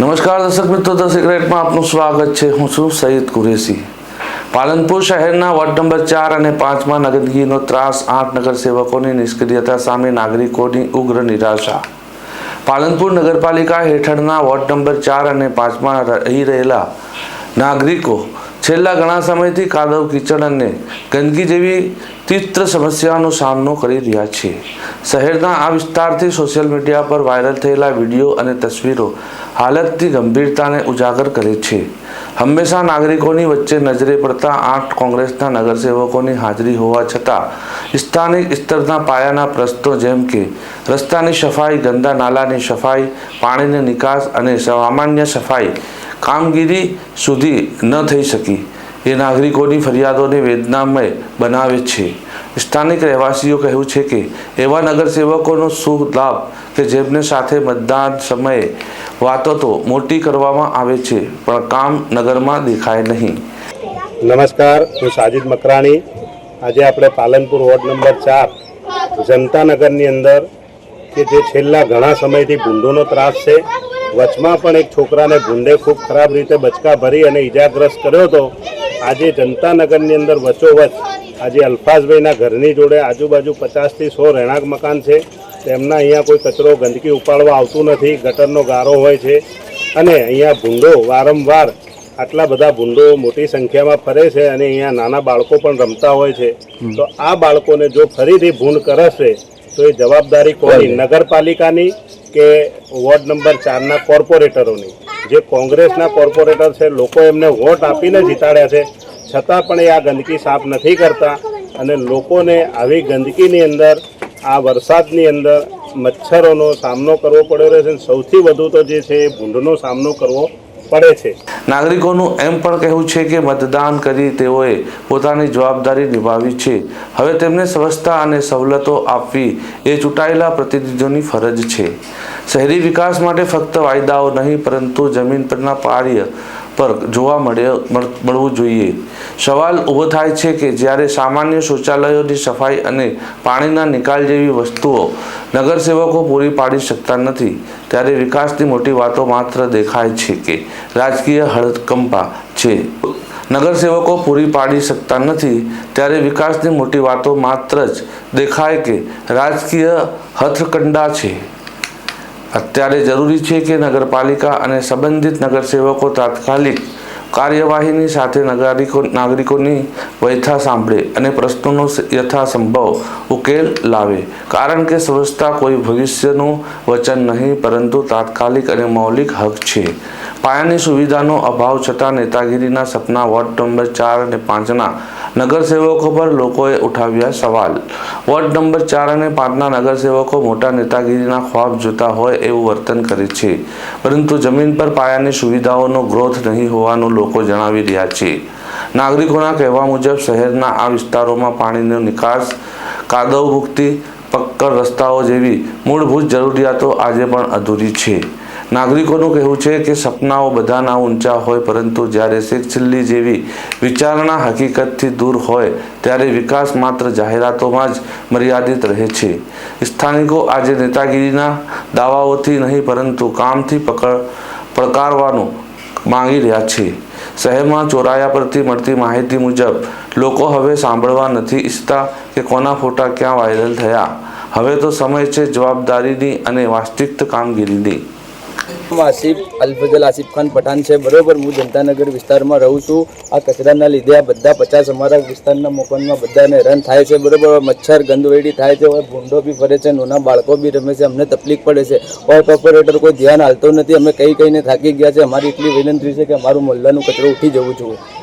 નમસ્કાર દર્શક મિત્રો, ધ સિક્રેટમાં આપનું સ્વાગત છે. હું છું સઈદ કુરેશી. પાલનપુર શહેરના વોર્ડ નંબર ચાર અને પાંચમાં નગરગીનો ત્રાસ આઠ નગરસેવકોની નિષ્ક્રિયતા સામે નાગરિકોની ઉગ્ર નિરાશા. પાલનપુર નગરપાલિકા હેઠળના વોર્ડ નંબર ચાર અને પાંચમાં રહી રહેલા નાગરિકો છેલ્લા ઘણા સમયથી કાદવ કીચડ અને ગંદકી જેવી તીવ્ર સમસ્યાનો સામનો કરી રહ્યા છે. શહેરના આ વિસ્તારથી સોશિયલ મીડિયા પર વાયરલ થયેલા વીડિયો અને તસવીરો હાલતની ગંભીરતાને ઉજાગર કરે છે. હંમેશા નાગરિકોની વચ્ચે નજરે પડતા આઠ કોંગ્રેસના નગરસેવકોની હાજરી હોવા છતાં, સ્થાનિક સ્તરના પાયાના પ્રશ્નો જેમ કે રસ્તાની સફાઈ, ગંદા નાલાની સફાઈ, પાણીની નિકાસ અને સામાન્ય સફાઈ કામગીરી સુધી ન થઈ શકી. એ નાગરિકોની ફરિયાદોને વેદનામય બનાવે છે. સ્થાનિક રહેવાસીઓ કહ્યું છે કે, એવા નગરસેવકોનો શું લાભ કે જેમને સાથે મતદાન સમયે વાતો તો મોટી કરવામાં આવે છે, પણ કામ નગરમાં દેખાય નહીં. નમસ્કાર, હું સાજિદ મકરાણી. આજે આપણે પાલનપુર વોર્ડ નંબર ચાર જનતાનગરની અંદર, કે જે છેલ્લા ઘણા સમયથી ભૂંડોનો ત્રાસ છે વચમાં પણ એક છોકરાને ભૂંડે ખૂબ ખરાબ રીતે બચકા ભરી અને ઈજાગ્રસ્ત કર્યો હતો. આજે જનતાનગરની અંદર વચોવચ. આજે અલ્ફાઝભાઈના ઘરની જોડે આજુબાજુ પચાસથી સો રહેણાંક મકાન છે. તેમના અહીંયા કોઈ કચરો ગંદકી ઉપાડવા આવતું નથી. ગટરનો ગારો હોય છે. અને અહીંયા ભૂંડો વારંવાર આટલા બધા ભૂંડો મોટી સંખ્યામાં ફરે છે અને અહીંયા નાના બાળકો પણ રમતા હોય છે. તો આ બાળકોને જો ફરીથી ભૂંડ કરશે તો એ જવાબદારી કોની? નગરપાલિકાની કે વોર્ડ નંબર ચારના કોર્પોરેટરોની? જે કોંગ્રેસના કોર્પોરેટર છે લોકો એમને વોટ આપીને જીતાડ્યા છે. છતાં પણ એ આ ગંદકી સાફ નથી કરતા અને લોકોને આવી ગંદકીની અંદર આ વરસાદની અંદર મચ્છરોનો સામનો કરવો પડ્યો રહે છે સૌથી વધુ તો જે છે એ ભૂંડનો સામનો કરવો પડે છે. નાગરિકોનું એમ પણ કહેવું છે કે મતદાન કરી તેઓએ પોતાની જવાબદારી નિભાવી છે. હવે તેમને સ્વચ્છતા અને સવલતો આપવી એ ચૂંટાયેલા પ્રતિનિધિઓની ફરજ છે. શહેરી વિકાસ માટે ફક્ત વાયદાઓ નહીં, પરંતુ જમીન પરના કાર્ય પર જોવા મળે, મળ- મળવું જોઈએ. સવાલ ઊભો થાય છે કે જ્યારે સામાન્ય શૌચાલયોની સફાઈ અને પાણીના નિકાલ જેવી વસ્તુઓ નગરસેવકો પૂરી પાડી શકતા નથી, ત્યારે વિકાસની મોટી વાતો માત્ર દેખાય છે કે રાજકીય હડકંપા છે. નગરસેવકો પૂરી પાડી શકતા નથી, ત્યારે વિકાસની મોટી વાતો માત્ર જ દેખાય કે રાજકીય હથકંડા છે. અત્યારે જરૂરી છે કે નગરપાલિકા અને સંબંધિત નગરસેવકો તાત્કાલિક કાર્યવાહીની સાથે નાગરિકો નાગરિકોની વ્યથા સાંભળે અને પ્રશ્નોનો યથાસંભવ ઉકેલ લાવે. કારણ કે સ્વચ્છતા કોઈ ભવિષ્યનું વચન નહીં, પરંતુ તાત્કાલિક અને મૌલિક હક છે. પાયાની સુવિધાનો અભાવ છતાં નેતાગીરીના સપના વોર્ડ નંબર ચાર અને પાંચના નગરસેવકો પર લોકોએ ઉઠાવ્યા સવાલ. વોર્ડ નંબર ચાર અને પાંચના નગરસેવકો મોટા નેતાગીરીના ખ્વાબ જોતા હોય એવું વર્તન કરે છે. પરંતુ જમીન પર પાયાની સુવિધાઓનો ગ્રોથ નહીં હોવાનું લોકો જણાવી રહ્યા છે. નાગરિકોના કહેવા મુજબ શહેરના આ વિસ્તારોમાં પાણીનો નિકાસ કાદવ મુક્તિ પક્કર રસ્તાઓ જેવી મૂળભૂત જરૂરિયાતો આજે પણ અધૂરી છે. નાગરિકોનું કહેવું છે કે સપનાઓ બધાના ઊંચા હોય, પરંતુ જ્યારે શેખ ચિલ્લી જેવી વિચારણા હકીકતથી દૂર હોય, ત્યારે વિકાસ માત્ર જાહેરાતોમાં જ મર્યાદિત રહે છે. સ્થાનિકો આજે નેતાગીરીના દાવાઓથી નહીં, પરંતુ કામથી પકડ, પડકારવાનું માંગી રહ્યા છે. શહેરમાં ચોરાયા પરથી મળતી માહિતી મુજબ, લોકો હવે સાંભળવા નથી ઈચ્છતા કે કોના ફોટા ક્યાં વાયરલ થયા. હવે તો સમય છે જવાબદારીની અને વાસ્તવિક કામગીરીની. આસિફ અલફઝલ આસિફ ખાન પઠાણ છે. બરોબર, હું જનતાનગર વિસ્તારમાં રહું છું. આ કચરાના લીધે આ બધા પચાસ અમારા વિસ્તારના મકાનમાં બધાને હેરાન થાય છે. બરોબર મચ્છર, ગંદવેડી થાય છે. હવે ભૂંડો બી ફરે છે, નાના બાળકો બી રમે છે. અમને તકલીફ પડે છે. ઓર ઓપરેટર કોઈ ધ્યાન હાલતો નથી. અમે કઈ કઈને થાકી ગયા છે. અમારી એટલી વિનંતી છે કે અમારું મહોલ્લાનું કચરો ઉઠી જવું જોઈએ.